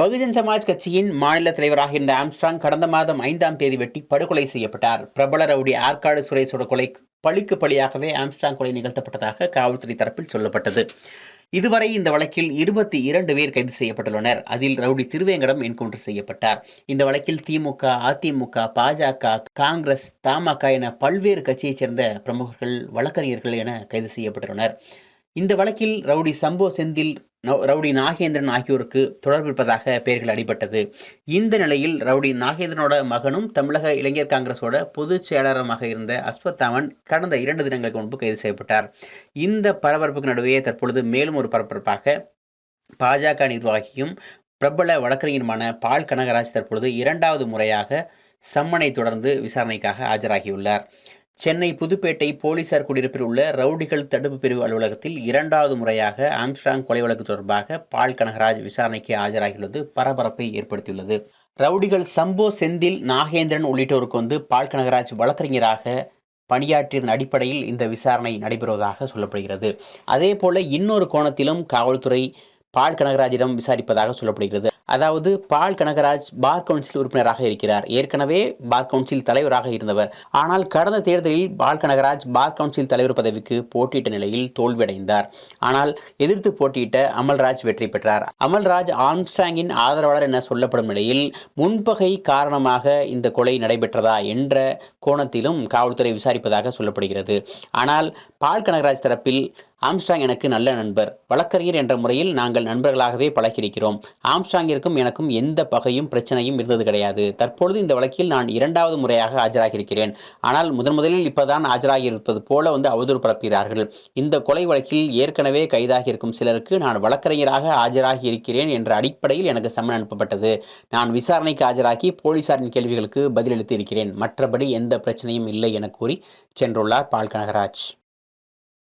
பகுஜன் சமாஜ் கட்சியின் மாநில தலைவராக இருந்த ஆம்ஸ்ட்ராங் கடந்த மாதம் ஐந்தாம் தேதி வெட்டி படுகொலை செய்யப்பட்டார். பிரபல ரவுடி ஆற்காடு சுரேஷோட கொலை பழிக்கு பழியாகவே ஆம்ஸ்ட்ராங் கொலை நிகழ்த்தப்பட்டதாக காவல்துறை தரப்பில் சொல்லப்பட்டது. இதுவரை இந்த வழக்கில் இருபத்தி இரண்டு பேர் கைது செய்யப்பட்டுள்ளனர். அதில் ரவுடி திருவேங்கடம் என்கவுண்டர் செய்யப்பட்டார். இந்த வழக்கில் திமுக அதிமுக பாஜக காங்கிரஸ் தமாக என பல்வேறு கட்சியைச் சேர்ந்த பிரமுகர்கள் வழக்கறிஞர்கள் என கைது செய்யப்பட்டுள்ளனர். இந்த வழக்கில் ரவுடி சம்போ செந்தில் ரவுடி நாகேந்திரன் ஆகியோருக்கு தொடர்பு இருப்பதாக பெயர்கள் அடிபட்டது. இந்த நிலையில் ரவுடி நாகேந்திரனோட மகனும் தமிழக இளைஞர் காங்கிரஸோட பொதுச் செயலாளருமாக இருந்த அஸ்வத்தாமன் கடந்த இரண்டு தினங்களுக்கு முன்பு கைது செய்யப்பட்டார். இந்த பரபரப்புக்கு நடுவே தற்பொழுது மேலும் ஒரு பரபரப்பாக பாஜக நிர்வாகியும் பிரபல வழக்கறிஞருமான பால் கனகராஜ் தற்பொழுது இரண்டாவது முறையாக சம்மனை தொடர்ந்து விசாரணைக்காக ஆஜராகியுள்ளார். சென்னை புதுப்பேட்டை போலீசார் குடியிருப்பில் உள்ள ரவுடிகள் தடுப்பு பிரிவு அலுவலகத்தில் இரண்டாவது முறையாக ஆம்ஸ்ட்ராங் கொலை வழக்கு தொடர்பாக பால் கனகராஜ் விசாரணைக்கு ஆஜராகியுள்ளது. பரபரப்பை ஏற்படுத்தியுள்ளது. ரவுடிகள் சம்போ செந்தில் நாகேந்திரன் உள்ளிட்டோருக்கு வந்து பால் கனகராஜ் வழக்கறிஞராக பணியாற்றியதன் அடிப்படையில் இந்த விசாரணை நடைபெறுவதாக சொல்லப்படுகிறது. அதே போல இன்னொரு கோணத்திலும் காவல்துறை பால் கனகராஜிடம் விசாரிப்பதாக சொல்லப்படுகிறது. அதாவது பால் கனகராஜ் பார் கவுன்சில் உறுப்பினராக இருக்கிறார். ஏற்கனவே பார் கவுன்சில் தலைவராக இருந்தவர். ஆனால் கடந்த தேர்தலில் பால் கனகராஜ் பார் கவுன்சில் தலைவர் பதவிக்கு போட்டியிட்ட நிலையில் தோல்வியடைந்தார். ஆனால் எதிர்த்து போட்டியிட்ட அமல்ராஜ் வெற்றி பெற்றார். அமல்ராஜ் ஆம்ஸ்டாங்கின் ஆதரவாளர் என சொல்லப்படும் நிலையில் முன்பகை காரணமாக இந்த கொலை நடைபெற்றதா என்ற கோணத்திலும் காவல்துறை விசாரிப்பதாக சொல்லப்படுகிறது. ஆனால் பால் கனகராஜ் தரப்பில் ஆம்ஸ்டாங் எனக்கு நல்ல நண்பர். வழக்கறிஞர் என்ற முறையில் நாங்கள் நண்பர்களாகவே பழகியிருக்கிறோம். ஆம்ஸ்டாங்கிற்கும் எனக்கும் எந்த பகையும் பிரச்சனையும் இருந்தது கிடையாது. தற்பொழுது இந்த வழக்கில் நான் இரண்டாவது முறையாக ஆஜராகியிருக்கிறேன். ஆனால் முதன் முதலில் இப்போதான் ஆஜராகியிருப்பது போல வந்து அவதூறு பரப்புகிறார்கள் இந்த கொலை வழக்கில் ஏற்கனவே கைதாகி இருக்கும் சிலருக்கு நான் வழக்கறிஞராக ஆஜராகி இருக்கிறேன் என்ற அடிப்படையில் எனக்கு சம்மன் அனுப்பப்பட்டது. நான் விசாரணைக்கு ஆஜராகி போலீசாரின் கேள்விகளுக்கு பதிலளித்து இருக்கிறேன். மற்றபடி எந்த பிரச்சனையும் இல்லை என கூறி சென்றுள்ளார் பால் கனகராஜ்